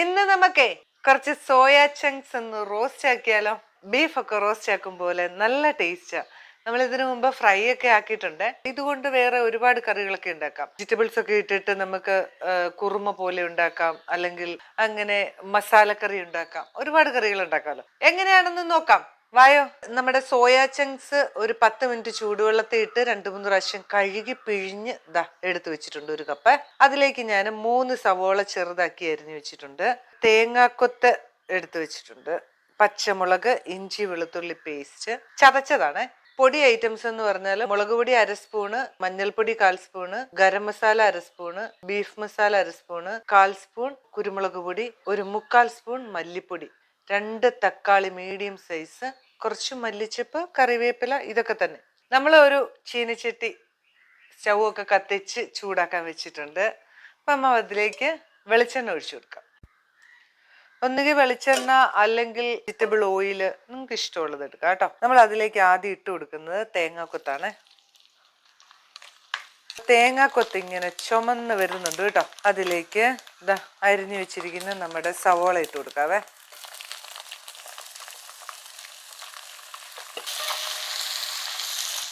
ഇന്ന് നമുക്ക് കുറച്ച് സോയ ചങ്ക്സ് ഒന്ന് റോസ്റ്റ് ആക്കിയാലോ? ബീഫ് ഒക്കെ റോസ്റ്റ് ആക്കും പോലെ നല്ല ടേസ്റ്റാ നമ്മൾ ഇതിനു മുമ്പ് ഫ്രൈ ഒക്കെ ആക്കിയിട്ടുണ്ട്. ഇതുകൊണ്ട് വേറെ ഒരുപാട് കറികളൊക്കെ ഉണ്ടാക്കാം. വെജിറ്റബിൾസ് ഒക്കെ ഇട്ടിട്ട് നമുക്ക് കുറുമ പോലെ ഉണ്ടാക്കാം. അല്ലെങ്കിൽ അങ്ങനെ മസാലക്കറി ഉണ്ടാക്കാം. ഒരുപാട് കറികൾ ഉണ്ടാക്കാമല്ലോ എങ്ങനെയാണെന്ന് നോക്കാം. വായോ നമ്മുടെ സോയ ചങ്ക്സ് ഒരു പത്ത് മിനിറ്റ് ചൂടുവെള്ളത്തിൽ ഇട്ട് രണ്ട് മൂന്ന് പ്രാവശ്യം കഴുകി പിഴിഞ്ഞ് ദാ എടുത്തു വെച്ചിട്ടുണ്ട് ഒരു കപ്പ്. അതിലേക്ക് ഞാൻ മൂന്ന് സവോള ചെറുതാക്കി അരിഞ്ഞു വെച്ചിട്ടുണ്ട്. തേങ്ങാക്കൊത്ത് എടുത്തു വെച്ചിട്ടുണ്ട്. പച്ചമുളക് ഇഞ്ചി വെളുത്തുള്ളി പേസ്റ്റ്. ചതച്ചതാണ്. പൊടി ഐറ്റംസ് എന്ന് പറഞ്ഞാൽ മുളക് പൊടി അര സ്പൂണ് മഞ്ഞൾപ്പൊടി കാൽ സ്പൂണ് ഗരം മസാല അര സ്പൂണ് ബീഫ് മസാല അര സ്പൂണ് കാൽ സ്പൂൺ കുരുമുളക് പൊടി ഒരു മുക്കാൽ സ്പൂൺ മല്ലിപ്പൊടി. രണ്ട് തക്കാളി മീഡിയം സൈസ് കുറച്ച് മല്ലിച്ചപ്പ് കറിവേപ്പില ഇതൊക്കെ തന്നെ. നമ്മൾ ഒരു ചീനിച്ചട്ടി സ്റ്റൗ ഒക്കെ കത്തിച്ച് ചൂടാക്കാൻ വെച്ചിട്ടുണ്ട്. അപ്പം നമ്മൾ അതിലേക്ക് വെളിച്ചെണ്ണ ഒഴിച്ചു കൊടുക്കാം. ഒന്നുകിൽ വെളിച്ചെണ്ണ അല്ലെങ്കിൽ വെജിറ്റബിൾ ഓയിൽ നിങ്ങൾക്ക് ഇഷ്ടമുള്ളത് എടുക്കാം കേട്ടോ. നമ്മൾ അതിലേക്ക് ആദ്യം ഇട്ട് കൊടുക്കുന്നത് തേങ്ങാക്കൊത്താണ്. തേങ്ങാക്കൊത്ത് ഇങ്ങനെ ചുമന്ന് വരുന്നുണ്ട് കേട്ടോ. അതിലേക്ക് ഇതാ അരിഞ്ഞു വെച്ചിരിക്കുന്ന നമ്മുടെ സവോള ഇട്ട് കൊടുക്കാവേ.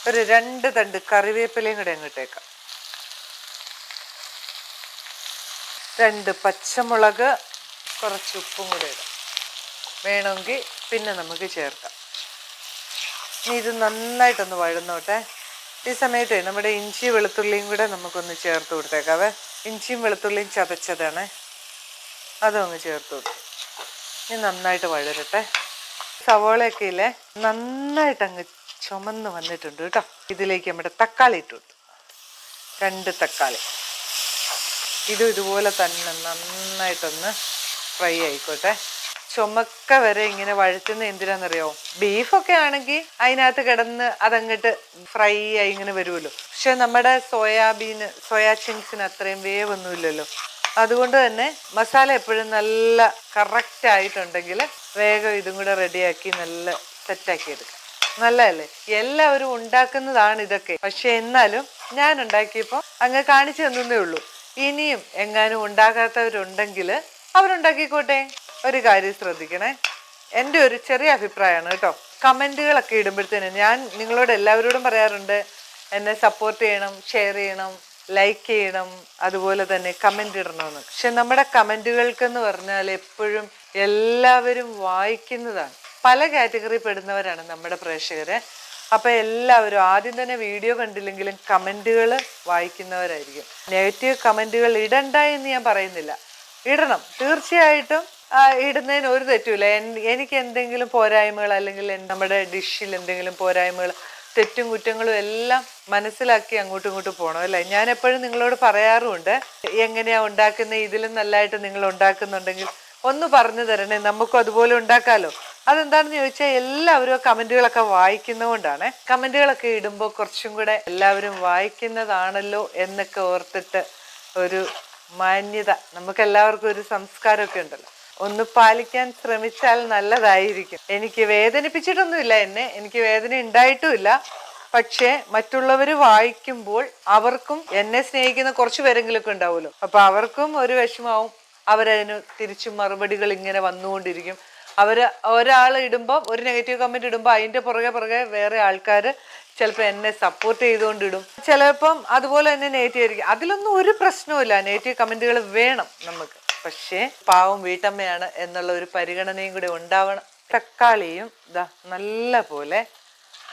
ഒരു രണ്ട് തണ്ട് കറിവേപ്പിലയും കൂടെ അങ്ങോട്ടേക്കാം രണ്ട് പച്ചമുളക് കുറച്ച് ഉപ്പും കൂടെ ഇടാം. വേണമെങ്കിൽ പിന്നെ നമുക്ക് ചേർക്കാം. ഇനി ഇത് നന്നായിട്ടൊന്ന് വഴന്നോട്ടെ. ഈ സമയത്ത് നമ്മുടെ ഇഞ്ചി വെളുത്തുള്ളിയും കൂടെ നമുക്കൊന്ന് ചേർത്ത് കൊടുത്തേക്കാവേ. ഇഞ്ചിയും വെളുത്തുള്ളിയും ചതച്ചതാണ്. അതും അങ്ങ് ചേർത്ത് കൊടുക്കും. ഇനി നന്നായിട്ട് വഴരട്ടെ. സവോളയൊക്കെ ഇല്ലേ? നന്നായിട്ട് അങ്ങ് ചുമന്ന് വന്നിട്ടുണ്ട് കേട്ടോ. ഇതിലേക്ക് നമ്മുടെ തക്കാളി ഇട്ട് രണ്ട് തക്കാളി. ഇതും ഇതുപോലെ തന്നെ നന്നായിട്ടൊന്ന് ഫ്രൈ ആയിക്കോട്ടെ. ചുമക്ക വരെ ഇങ്ങനെ വഴറ്റുന്ന എന്തിനാണെന്നറിയോ ബീഫൊക്കെ ആണെങ്കിൽ അതിനകത്ത് കിടന്ന് അതങ്ങോട്ട് ഫ്രൈ ആയി ഇങ്ങനെ വരുമല്ലോ. പക്ഷെ നമ്മുടെ സോയാബീന് സോയാ ചിങ്സിന് അത്രയും വേവൊന്നുമില്ലല്ലോ. അതുകൊണ്ട് തന്നെ മസാല എപ്പോഴും നല്ല കറക്റ്റ് ആയിട്ടുണ്ടെങ്കിൽ വേഗം ഇതും കൂടെ റെഡിയാക്കി നല്ല സെറ്റാക്കി എടുക്കാം. നല്ലതല്ലേ? എല്ലാവരും ഉണ്ടാക്കുന്നതാണ് ഇതൊക്കെ. പക്ഷെ എന്നാലും ഞാൻ ഉണ്ടാക്കിയപ്പോൾ അങ്ങ് കാണിച്ചു തന്നേ ഉള്ളൂ. ഇനിയും എങ്ങാനും ഉണ്ടാക്കാത്തവരുണ്ടെങ്കിൽ അവരുണ്ടാക്കിക്കോട്ടെ. ഒരു കാര്യം ശ്രദ്ധിക്കണേ. എന്റെ ഒരു ചെറിയ അഭിപ്രായമാണ് കേട്ടോ. കമന്റുകളൊക്കെ ഇടുമ്പോഴത്തേനും ഞാൻ നിങ്ങളോട് എല്ലാവരോടും പറയാറുണ്ട് എന്നെ സപ്പോർട്ട് ചെയ്യണം ഷെയർ ചെയ്യണം ലൈക്ക് ചെയ്യണം അതുപോലെ തന്നെ കമന്റ് ഇടണമെന്ന്. പക്ഷെ നമ്മുടെ കമന്റുകൾക്കെന്ന് പറഞ്ഞാൽ എപ്പോഴും എല്ലാവരും വായിക്കുന്നതാണ്. പല കാറ്റഗറി പെടുന്നവരാണ് നമ്മുടെ പ്രേക്ഷകർ അപ്പൊ എല്ലാവരും ആദ്യം തന്നെ വീഡിയോ കണ്ടില്ലെങ്കിലും കമന്റുകൾ വായിക്കുന്നവരായിരിക്കും. നെഗറ്റീവ് കമന്റുകൾ ഇടണ്ട എന്ന് ഞാൻ പറയുന്നില്ല. ഇടണം. തീർച്ചയായിട്ടും ഇടുന്നതിന് ഒരു തെറ്റുമില്ല. എനിക്ക് എന്തെങ്കിലും പോരായ്മകൾ അല്ലെങ്കിൽ നമ്മുടെ ഡിഷിൽ എന്തെങ്കിലും പോരായ്മകൾ തെറ്റും കുറ്റങ്ങളും എല്ലാം മനസ്സിലാക്കി അങ്ങോട്ടും ഇങ്ങോട്ടും പോകണം അല്ലേ? ഞാൻ എപ്പോഴും നിങ്ങളോട് പറയാറുമുണ്ട് എങ്ങനെയാണ് ഉണ്ടാക്കുന്നത് ഇതിലും നല്ലതായിട്ട് നിങ്ങൾ ഉണ്ടാക്കുന്നുണ്ടെങ്കിൽ ഒന്ന് പറഞ്ഞു തരണേ. നമുക്കും അതുപോലെ ഉണ്ടാക്കാലോ. അതെന്താണെന്ന് ചോദിച്ചാൽ എല്ലാവരും കമന്റുകളൊക്കെ വായിക്കുന്നതുകൊണ്ടാണ്. കമന്റുകളൊക്കെ ഇടുമ്പോൾ കുറച്ചും കൂടെ എല്ലാവരും വായിക്കുന്നതാണല്ലോ എന്നൊക്കെ ഓർത്തിട്ട് ഒരു മാന്യത. നമുക്ക് എല്ലാവർക്കും ഒരു സംസ്കാരമൊക്കെ ഉണ്ടല്ലോ. ഒന്ന് പാലിക്കാൻ ശ്രമിച്ചാൽ നല്ലതായിരിക്കും. എനിക്ക് വേദനിപ്പിച്ചിട്ടൊന്നുമില്ല എന്നെ. എനിക്ക് വേദന ഉണ്ടായിട്ടുമില്ല. പക്ഷേ മറ്റുള്ളവർ വായിക്കുമ്പോൾ അവർക്കും എന്നെ സ്നേഹിക്കുന്ന കുറച്ച് പേരെങ്കിലുമൊക്കെ ഉണ്ടാവുമല്ലോ. അപ്പൊ അവർക്കും ഒരു വിഷമാവും അവരതിന് തിരിച്ചു മറുപടികൾ ഇങ്ങനെ വന്നുകൊണ്ടിരിക്കും. അവർ ഒരാൾ ഇടുമ്പോൾ ഒരു നെഗറ്റീവ് കമന്റ് ഇടുമ്പോൾ അതിന്റെ പുറകെ പുറകെ വേറെ ആൾക്കാർ ചിലപ്പോൾ എന്നെ സപ്പോർട്ട് ചെയ്തുകൊണ്ടിടും. ചിലപ്പം അതുപോലെ തന്നെ നെഗറ്റീവ് ആയിരിക്കും. അതിലൊന്നും ഒരു പ്രശ്നവുമില്ല നെഗറ്റീവ് കമന്റുകൾ വേണം നമുക്ക്. പക്ഷേ പാവം വീട്ടമ്മയാണ് എന്നുള്ള ഒരു പരിഗണനയും കൂടി ഉണ്ടാവണം. തക്കാളിയും ഇതാ നല്ല പോലെ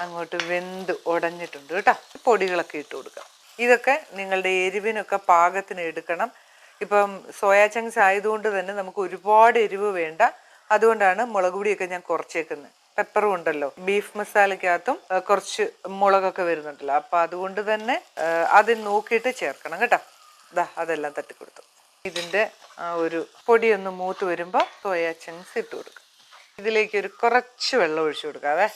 അങ്ങോട്ട് വെന്ത് ഉടഞ്ഞിട്ടുണ്ട് കേട്ടോ. പൊടികളൊക്കെ ഇട്ട് കൊടുക്കാം. ഇതൊക്കെ നിങ്ങളുടെ എരിവിനൊക്കെ പാകത്തിന് എടുക്കണം. ഇപ്പം സോയാ ചങ്ക്സ് ആയതുകൊണ്ട് തന്നെ നമുക്ക് ഒരുപാട് എരിവ് വേണ്ട. അതുകൊണ്ടാണ് മുളക് പൊടിയൊക്കെ ഞാൻ കുറച്ചേക്കുന്നത് പെപ്പറും ഉണ്ടല്ലോ. ബീഫ് മസാലയ്ക്കകത്തും കുറച്ച് മുളകൊക്കെ വരുന്നുണ്ടല്ലോ. അപ്പൊ അതുകൊണ്ട് തന്നെ അത് നോക്കിയിട്ട് ചേർക്കണം കേട്ടോ. ദാ അതെല്ലാം തട്ടി കൊടുത്തു ഇതിന്റെ ആ ഒരു പൊടിയൊന്ന് മൂത്ത് വരുമ്പോൾ സോയാ ചങ്ക്സ് ഇട്ട് കൊടുക്കും ഇതിലേക്ക് ഒരു കുറച്ച് വെള്ളം ഒഴിച്ചു കൊടുക്കാവേ.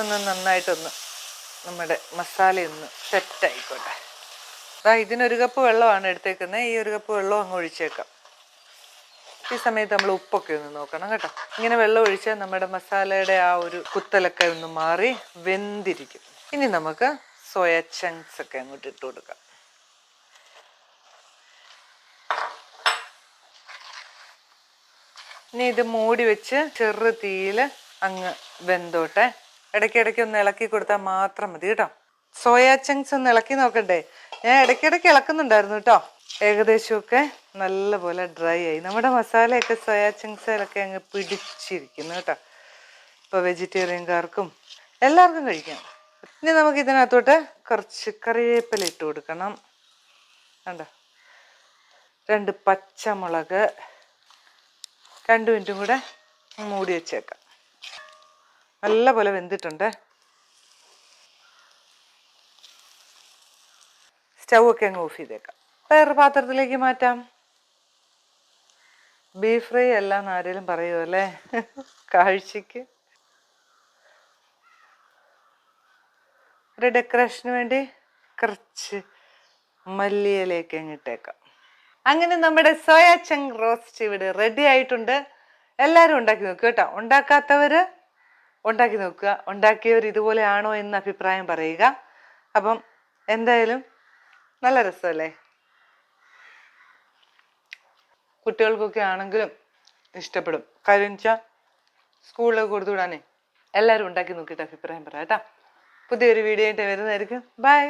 ഒന്ന് നന്നായിട്ടൊന്ന് നമ്മുടെ മസാല ഒന്ന് സെറ്റ് ആയിക്കോട്ടെ. അതാ ഇതിനൊരു കപ്പ് വെള്ളമാണ് എടുത്തേക്കുന്നത് ഈ ഒരു കപ്പ് വെള്ളം അങ്ങ് ഒഴിച്ചേക്കാം. ഈ സമയത്ത് നമ്മൾ ഉപ്പൊക്കെ ഒന്ന് നോക്കണം കേട്ടോ. ഇങ്ങനെ വെള്ളം ഒഴിച്ചാൽ നമ്മുടെ മസാലയുടെ ആ ഒരു കുത്തലൊക്കെ ഒന്ന് മാറി വെന്തിരിക്കും. ഇനി നമുക്ക് സോയ ചങ്ക്സ് ഒക്കെ അങ്ങോട്ട് ഇട്ട് കൊടുക്കാം. ഇനി ഇത് മൂടി വെച്ച് ചെറു തീയിൽ അങ്ങ് വെന്തോട്ടെ. ഇടയ്ക്കിടയ്ക്ക് ഒന്ന് ഇളക്കി കൊടുത്താൽ മാത്രം മതി കേട്ടോ. സോയാ ചങ്ക്സ് ഒന്ന് ഇളക്കി നോക്കണ്ടേ? ഞാൻ ഇടയ്ക്കിടയ്ക്ക് ഇളക്കുന്നുണ്ടായിരുന്നു കേട്ടോ. ഏകദേശമൊക്കെ നല്ലപോലെ ഡ്രൈ ആയി. നമ്മുടെ മസാലയൊക്കെ സോയാ ചിങ്സയിലൊക്കെ അങ്ങ് പിടിച്ചിരിക്കുന്നു കേട്ടോ. ഇപ്പോൾ വെജിറ്റേറിയൻകാർക്കും എല്ലാവർക്കും കഴിക്കാം. ഇനി നമുക്ക് ഇതിനകത്തോട്ട് കുറച്ച് കറിവേപ്പില ഇട്ട് കൊടുക്കണം. കണ്ടോ? രണ്ട് പച്ചമുളക് രണ്ട് മിനിറ്റും കൂടെ മൂടി വെച്ചേക്കാം. നല്ല പോലെ വെന്തിട്ടുണ്ട്. സ്റ്റൗ ഒക്കെ അങ്ങ് ഓഫ് ചെയ്തേക്കാം. വേറെ പാത്രത്തിലേക്ക് മാറ്റാം. ബീഫ് ഫ്രൈ അല്ല എന്ന് ആരെങ്കിലും പറയുമോ അല്ലേ? കാഴ്ചക്ക്. ഒരു ഡെക്കറേഷന് വേണ്ടി കുറച്ച് മല്ലിയിലേക്ക് അങ്ങിട്ടേക്കാം അങ്ങനെ നമ്മുടെ സോയ ചങ് റോസ്റ്റ് ഇവിടെ റെഡി ആയിട്ടുണ്ട്. എല്ലാവരും ഉണ്ടാക്കി നോക്കുക കേട്ടോ. ഉണ്ടാക്കാത്തവർ ഉണ്ടാക്കി നോക്കുക. ഉണ്ടാക്കിയവർ ഇതുപോലെ ആണോ എന്ന് അഭിപ്രായം പറയുക. അപ്പം എന്തായാലും നല്ല രസമല്ലേ? കുട്ടികൾക്കൊക്കെ ആണെങ്കിലും ഇഷ്ടപ്പെടും. കാര്യം വെച്ചാൽ സ്കൂളിലൊക്കെ കൊടുത്തു വിടാനേ എല്ലാവരും ഉണ്ടാക്കി നോക്കിയിട്ട് അഭിപ്രായം പറയാം കേട്ടോ. പുതിയൊരു വീഡിയോ ആയിട്ട് വരുന്നതായിരിക്കും. ബൈ